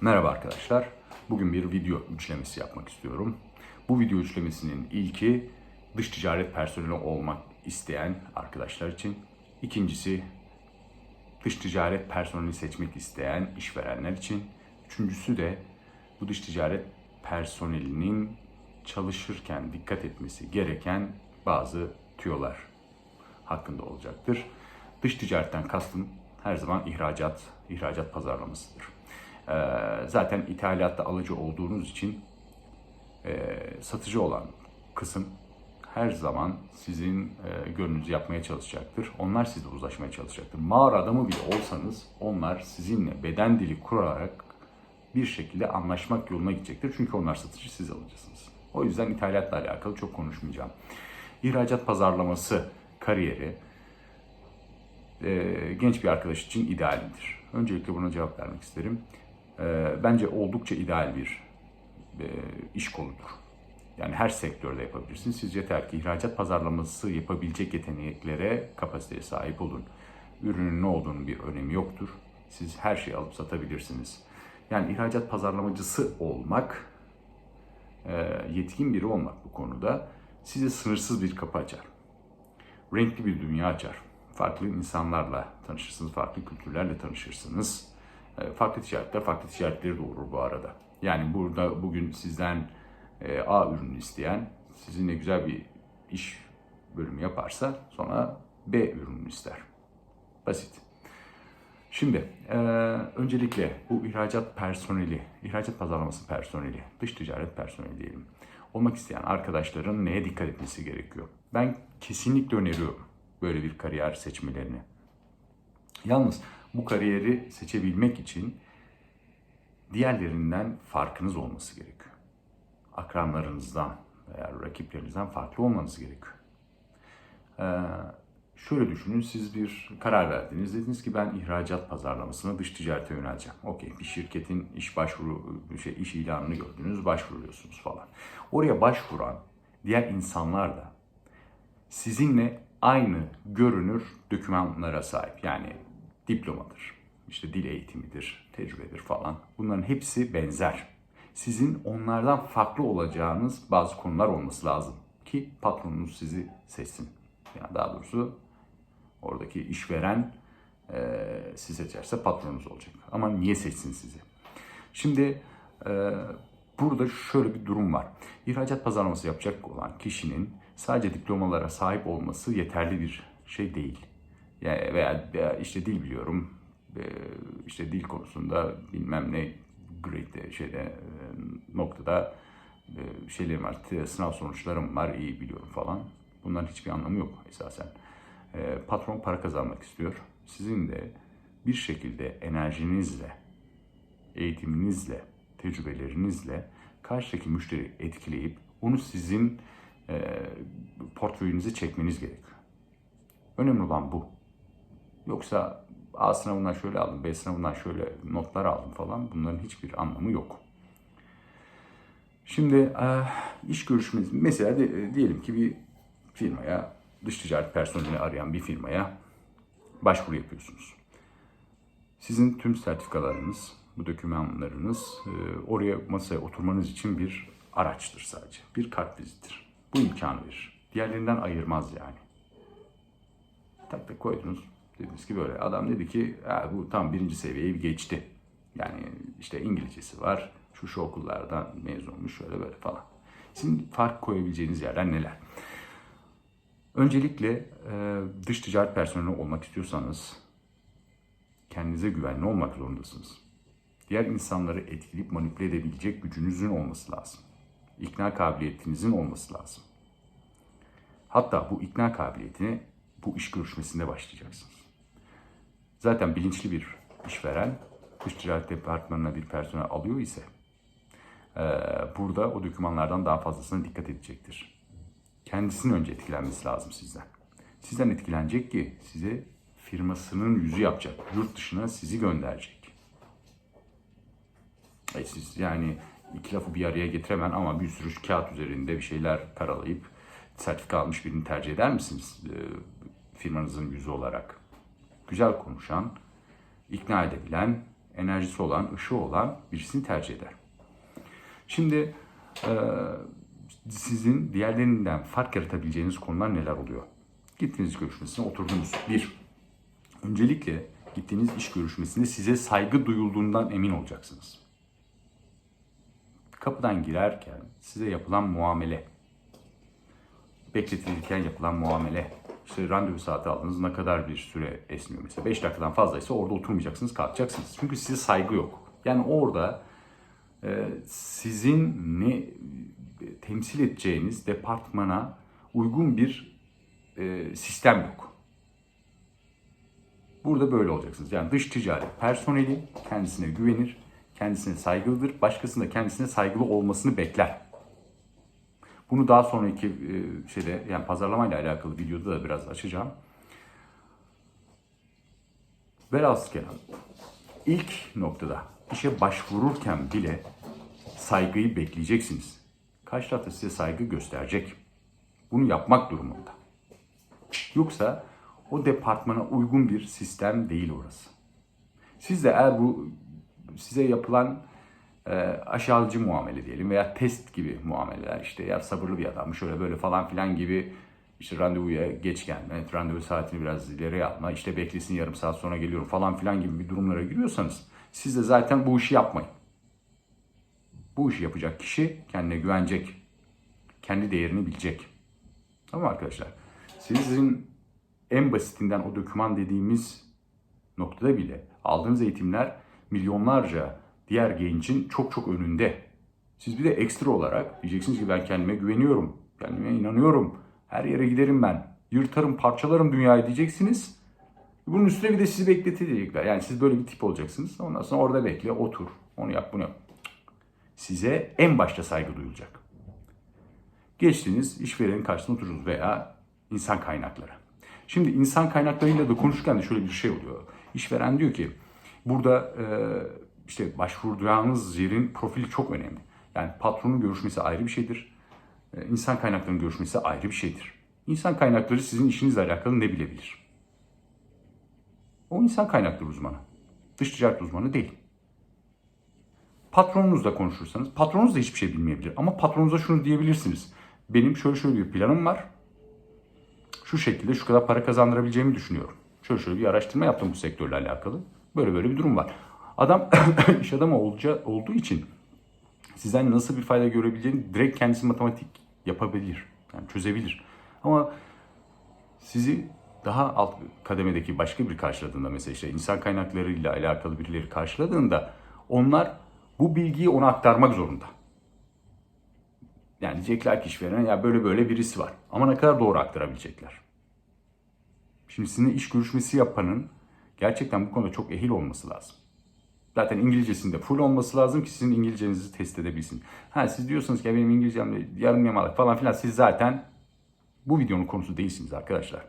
Merhaba arkadaşlar. Bugün bir video üçlemesi yapmak istiyorum. Bu video üçlemesinin ilki dış ticaret personeli olmak isteyen arkadaşlar için. İkincisi dış ticaret personeli seçmek isteyen işverenler için. Üçüncüsü de bu dış ticaret personelinin çalışırken dikkat etmesi gereken bazı tüyolar hakkında olacaktır. Dış ticaretten kastım her zaman ihracat, ihracat pazarlamasıdır. Ee, zaten ithalatta alıcı olduğunuz için e, satıcı olan kısım her zaman sizin e, gönlünüzü yapmaya çalışacaktır. Onlar sizle uzlaşmaya çalışacaktır. Mağara adamı bile olsanız onlar sizinle beden dili kurarak bir şekilde anlaşmak yoluna gidecektir. Çünkü onlar satıcı, siz alıcısınız. O yüzden ithalatla alakalı çok konuşmayacağım. İhracat pazarlaması kariyeri e, genç bir arkadaş için idealdir. Öncelikle buna cevap vermek isterim. E, bence oldukça ideal bir e, iş koludur. Yani her sektörde yapabilirsiniz. Siz yeter ki ihracat pazarlaması yapabilecek yeteneklere, kapasiteye sahip olun. Ürünün ne olduğunun bir önemi yoktur. Siz her şeyi alıp satabilirsiniz. Yani ihracat pazarlamacısı olmak, e, yetkin biri olmak bu konuda size sınırsız bir kapı açar. Renkli bir dünya açar. Farklı insanlarla tanışırsınız, farklı kültürlerle tanışırsınız. E, Farklı ticaretler farklı ticaretleri doğurur bu arada. Yani burada bugün sizden e, A ürünü isteyen sizinle güzel bir iş bölümü yaparsa sonra B ürününü ister. Basit. Şimdi e, öncelikle bu ihracat personeli, ihracat pazarlaması personeli, dış ticaret personeli diyelim. Olmak isteyen arkadaşların neye dikkat etmesi gerekiyor? Ben kesinlikle öneriyorum böyle bir kariyer seçmelerini. Yalnız bu kariyeri seçebilmek için diğerlerinden farkınız olması gerekiyor. Akranlarınızdan veya rakiplerinizden farklı olmanız gerekiyor. Ee, şöyle düşünün, siz bir karar verdiniz. Dediniz ki ben ihracat pazarlamasına, dış ticarete yöneleceğim. Okey, bir şirketin iş başvuru, şey, iş ilanını gördünüz, başvuruyorsunuz falan. Oraya başvuran diğer insanlar da sizinle aynı görünür dokümanlara sahip. Yani diplomadır, işte dil eğitimidir, tecrübedir falan. Bunların hepsi benzer. Sizin onlardan farklı olacağınız bazı konular olması lazım ki patronunuz sizi seçsin. Yani daha doğrusu oradaki işveren e, sizi seçerse patronunuz olacak. Ama niye seçsin sizi? Şimdi e, burada şöyle bir durum var. İhracat pazarlaması yapacak olan kişinin sadece diplomalara sahip olması yeterli bir şey değil. Yani veya, işte dil biliyorum, e, işte dil konusunda bilmem ne grade şeyde e, noktada e, şeylerim var, sınav sonuçlarım var, iyi biliyorum falan. Bunların hiçbir anlamı yok esasen. E, Patron para kazanmak istiyor. Sizin de bir şekilde enerjinizle, eğitiminizle, tecrübelerinizle karşıdaki müşteri etkileyip onu sizin e, portföyünüze çekmeniz gerekiyor. Önemli olan bu. Yoksa A sınavından şöyle aldım, B sınavından şöyle notlar aldım falan bunların hiçbir anlamı yok. Şimdi e, iş görüşmesi mesela de- diyelim ki bir firmaya dış ticaret personeli arayan bir firmaya başvuru yapıyorsunuz. Sizin tüm sertifikalarınız, bu dokümanlarınız e, oraya masaya oturmanız için bir araçtır sadece. Bir kart vizittir. Bu imkanı verir. Diğerlerinden ayırmaz yani. Tak tak koydunuz. Dediniz ki böyle. Adam dedi ki bu tam birinci seviyeyi geçti. Yani işte İngilizcesi var. Şu şu okullardan mezun olmuş şöyle böyle falan. Sizin fark koyabileceğiniz yerler neler? Öncelikle e, dış ticaret personeli olmak istiyorsanız kendinize güvenli olmak zorundasınız. Diğer insanları etkileyip manipüle edebilecek gücünüzün olması lazım. İkna kabiliyetinizin olması lazım. Hatta bu ikna kabiliyetini bu iş görüşmesinde başlayacaksınız. Zaten bilinçli bir işveren dış ticaret departmanına bir personel alıyor ise e, burada o dokümanlardan daha fazlasına dikkat edecektir. Kendisinin önce etkilenmesi lazım sizden. Sizden etkilenecek ki size firmasının yüzü yapacak. Yurt dışına sizi gönderecek. E siz yani iki lafı bir araya getiremen ama bir sürü kağıt üzerinde bir şeyler karalayıp sertifika almış birini tercih eder misiniz e, firmanızın yüzü olarak? Güzel konuşan, ikna edebilen, enerjisi olan, ışığı olan birisini tercih eder. Şimdi e, sizin diğerlerinden fark yaratabileceğiniz konular neler oluyor? Gittiğiniz görüşmesine oturdunuz. Bir, öncelikle gittiğiniz iş görüşmesinde size saygı duyulduğundan emin olacaksınız. Kapıdan girerken size yapılan muamele, bekletilirken yapılan muamele, işte randevu saati aldınız ne kadar bir süre esniyor mesela 5 dakikadan fazlaysa orada oturmayacaksınız kalkacaksınız. Çünkü size saygı yok. Yani orada e, sizin ne temsil edeceğiniz departmana uygun bir e, sistem yok. Burada böyle olacaksınız. Yani dış ticaret personeli kendisine güvenir, kendisine saygılıdır, başkasının da kendisine saygılı olmasını bekler. Bunu daha sonraki e, şeyde yani pazarlamayla alakalı videoda da biraz açacağım. Velhasıl ilk noktada işe başvururken bile saygıyı bekleyeceksiniz. Karşı taraf da size saygı gösterecek. Bunu yapmak durumunda. Yoksa o departmana uygun bir sistem değil orası. Siz de eğer bu size yapılan e, aşağıcı muamele diyelim veya test gibi muameleler işte ya sabırlı bir adam şöyle böyle falan filan gibi işte randevuya geç gelme, randevu saatini biraz ileriye alma, işte beklesin yarım saat sonra geliyorum falan filan gibi bir durumlara giriyorsanız siz de zaten bu işi yapmayın. Bu işi yapacak kişi kendine güvenecek, kendi değerini bilecek. Tamam arkadaşlar. Sizin en basitinden o doküman dediğimiz noktada bile aldığınız eğitimler milyonlarca diğer gencin çok çok önünde. Siz bir de ekstra olarak diyeceksiniz ki ben kendime güveniyorum, kendime inanıyorum, her yere giderim ben, yırtarım, parçalarım dünyayı diyeceksiniz. Bunun üstüne bir de sizi bekletecekler. Yani siz böyle bir tip olacaksınız. Ondan sonra orada bekle, otur, onu yap, bunu yap. Size en başta saygı duyulacak. Geçtiniz, işverenin karşısına oturunuz veya insan kaynakları. Şimdi insan kaynaklarıyla da konuşurken de şöyle bir şey oluyor. İşveren diyor ki burada e, işte başvuracağınız yerin profili çok önemli. Yani patronun görüşmesi ayrı bir şeydir. E, insan kaynaklarının görüşmesi ayrı bir şeydir. İnsan kaynakları sizin işinizle alakalı ne bilebilir? O insan kaynakları uzmanı. Dış ticaret uzmanı değil. Patronunuzla konuşursanız, patronunuz da hiçbir şey bilmeyebilir. Ama patronunuza şunu diyebilirsiniz. Benim şöyle şöyle bir planım var. Şu şekilde şu kadar para kazandırabileceğimi düşünüyorum. Şöyle şöyle bir araştırma yaptım bu sektörle alakalı. Böyle böyle bir durum var. Adam iş adamı olacağı, olduğu için sizden nasıl bir fayda görebileceğini direkt kendisi matematik yapabilir. Yani çözebilir. Ama sizi daha alt kademedeki başka bir karşıladığında mesela işte insan kaynaklarıyla alakalı birileri karşıladığında onlar bu bilgiyi ona aktarmak zorunda. Yani diyecekler ki işverene ya böyle böyle birisi var. Ama ne kadar doğru aktarabilecekler. Şimdi sizinle iş görüşmesi yapanın gerçekten bu konuda çok ehil olması lazım. Zaten İngilizcesinde full olması lazım ki sizin İngilizcenizi test edebilsin. Ha siz diyorsunuz ki benim İngilizcem yarım yamalak falan filan siz zaten bu videonun konusu değilsiniz arkadaşlar.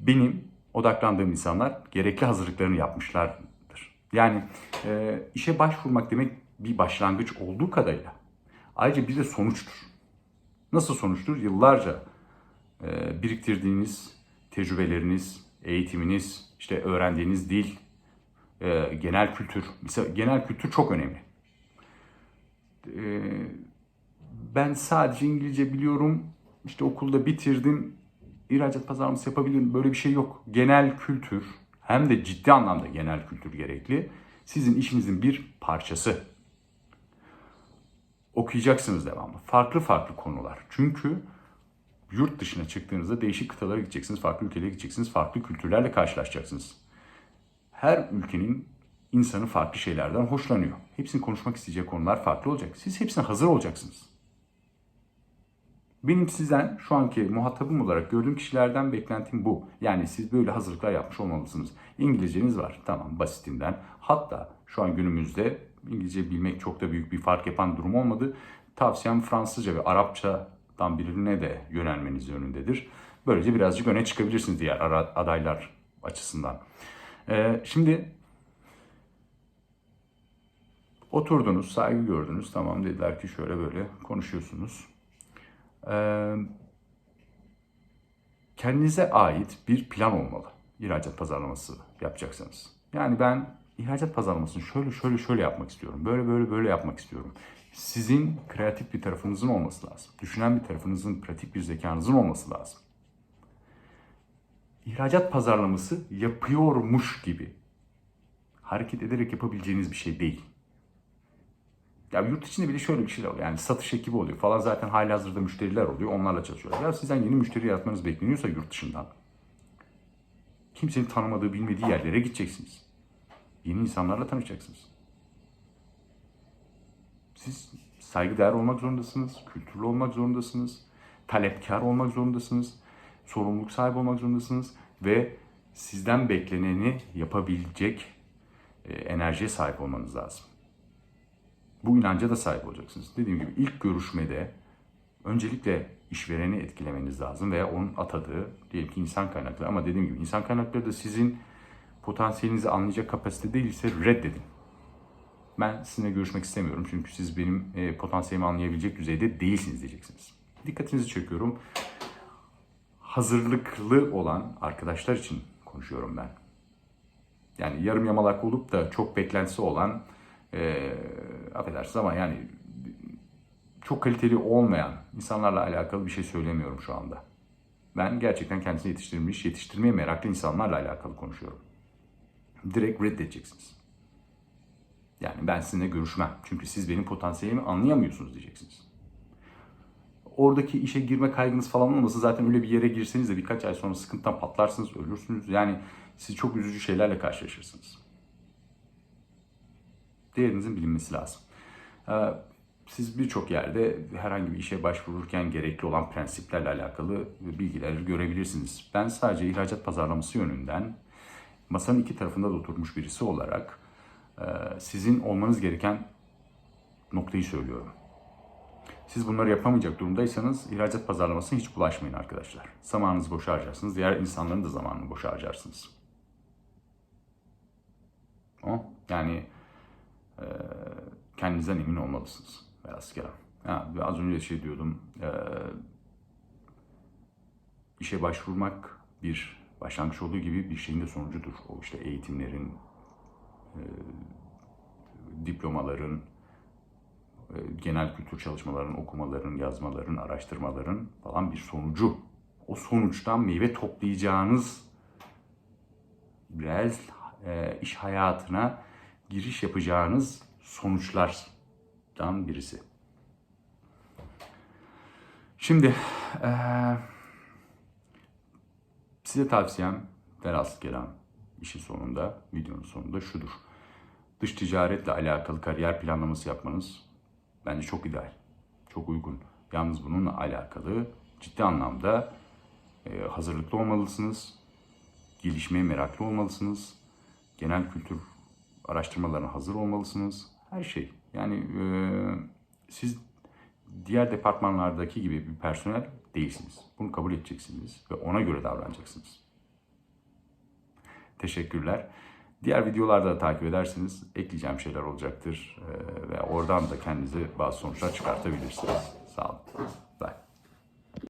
Benim odaklandığım insanlar gerekli hazırlıklarını yapmışlardır. Yani e, işe başvurmak demek bir başlangıç olduğu kadarıyla ayrıca bir de sonuçtur. Nasıl sonuçtur? Yıllarca e, biriktirdiğiniz tecrübeleriniz, eğitiminiz, işte öğrendiğiniz dil, e, genel kültür. Mesela genel kültür çok önemli. E, ben sadece İngilizce biliyorum, işte okulda bitirdim, ihracat pazarlaması yapabilirim. Böyle bir şey yok. Genel kültür, hem de ciddi anlamda genel kültür gerekli. Sizin işinizin bir parçası. Okuyacaksınız devamlı. Farklı farklı konular. Çünkü yurt dışına çıktığınızda değişik kıtalara gideceksiniz, farklı ülkelere gideceksiniz, farklı kültürlerle karşılaşacaksınız. Her ülkenin insanı farklı şeylerden hoşlanıyor. Hepsinin konuşmak isteyecek konular farklı olacak. Siz hepsine hazır olacaksınız. Benim sizden şu anki muhatabım olarak gördüğüm kişilerden beklentim bu. Yani siz böyle hazırlıklar yapmış olmalısınız. İngilizceniz var. Tamam basitinden. Hatta şu an günümüzde İngilizce bilmek çok da büyük bir fark yapan durum olmadı. Tavsiyem Fransızca ve Arapçadan birine de yönelmeniz yönündedir. Böylece birazcık öne çıkabilirsiniz diğer adaylar açısından. Ee, şimdi oturdunuz, saygı gördünüz. Tamam dediler ki şöyle böyle konuşuyorsunuz. Ee, kendinize ait bir plan olmalı. İhracat pazarlaması yapacaksanız. Yani ben ihracat pazarlamasını şöyle şöyle şöyle yapmak istiyorum. Böyle böyle böyle yapmak istiyorum. Sizin kreatif bir tarafınızın olması lazım. Düşünen bir tarafınızın, pratik bir zekanızın olması lazım. İhracat pazarlaması yapıyormuş gibi hareket ederek yapabileceğiniz bir şey değil. Ya yurt içinde bile şöyle bir şeyler oluyor. Yani satış ekibi oluyor falan zaten hali hazırda müşteriler oluyor. Onlarla çalışıyorlar. Ya sizden yeni müşteri yaratmanız bekleniyorsa yurt dışından kimsenin tanımadığı, bilmediği yerlere gideceksiniz. Yeni insanlarla tanışacaksınız. Siz saygıdeğer olmak zorundasınız, kültürlü olmak zorundasınız, talepkar olmak zorundasınız, sorumluluk sahibi olmak zorundasınız ve sizden bekleneni yapabilecek e, enerjiye sahip olmanız lazım. Bu inanca da sahip olacaksınız. Dediğim gibi ilk görüşmede öncelikle işvereni etkilemeniz lazım veya onun atadığı diyelim ki insan kaynakları ama dediğim gibi insan kaynakları da sizin potansiyelinizi anlayacak kapasite değilse reddedin. Ben sizinle görüşmek istemiyorum çünkü siz benim e, potansiyelimi anlayabilecek düzeyde değilsiniz diyeceksiniz. Dikkatinizi çekiyorum. Hazırlıklı olan arkadaşlar için konuşuyorum ben. Yani yarım yamalak olup da çok beklentisi olan e, affedersiniz ama yani çok kaliteli olmayan insanlarla alakalı bir şey söylemiyorum şu anda. Ben gerçekten kendisini yetiştirmiş, yetiştirmeye meraklı insanlarla alakalı konuşuyorum. Direkt reddedeceksiniz. Yani ben sizinle görüşmem. Çünkü siz benim potansiyelimi anlayamıyorsunuz diyeceksiniz. Oradaki işe girme kaygınız falan olmasa zaten öyle bir yere girseniz de birkaç ay sonra sıkıntıdan patlarsınız, ölürsünüz. Yani siz çok üzücü şeylerle karşılaşırsınız. Değerinizin bilinmesi lazım. Ee, Siz birçok yerde herhangi bir işe başvururken gerekli olan prensiplerle alakalı bilgileri görebilirsiniz. Ben sadece ihracat pazarlaması yönünden masanın iki tarafında da oturmuş birisi olarak e, sizin olmanız gereken noktayı söylüyorum. Siz bunları yapamayacak durumdaysanız ihracat pazarlamasına hiç bulaşmayın arkadaşlar. Zamanınızı boşa harcarsınız. Diğer insanların da zamanını boşa harcarsınız. O yani e, kendinizden emin olmalısınız. Biraz kelam. Ha, az önce şey diyordum. E, işe başvurmak bir başlangıç olduğu gibi bir şeyin de sonucudur. O işte eğitimlerin, e, diplomaların, genel kültür çalışmaların, okumaların, yazmaların, araştırmaların falan bir sonucu. O sonuçtan meyve toplayacağınız reel e, iş hayatına giriş yapacağınız sonuçlardan birisi. Şimdi e, size tavsiyem velhasıl kelam işin sonunda, videonun sonunda şudur. Dış ticaretle alakalı kariyer planlaması yapmanız bence çok ideal, çok uygun. Yalnız bununla alakalı ciddi anlamda e, hazırlıklı olmalısınız, gelişmeye meraklı olmalısınız, genel kültür araştırmalarına hazır olmalısınız. Her şey. Yani e, siz diğer departmanlardaki gibi bir personel değilsiniz. Bunu kabul edeceksiniz ve ona göre davranacaksınız. Teşekkürler. Diğer videolarda da takip edersiniz. Ekleyeceğim şeyler olacaktır. E, ve oradan da kendinize bazı sonuçlar çıkartabilirsiniz. Sağ olun.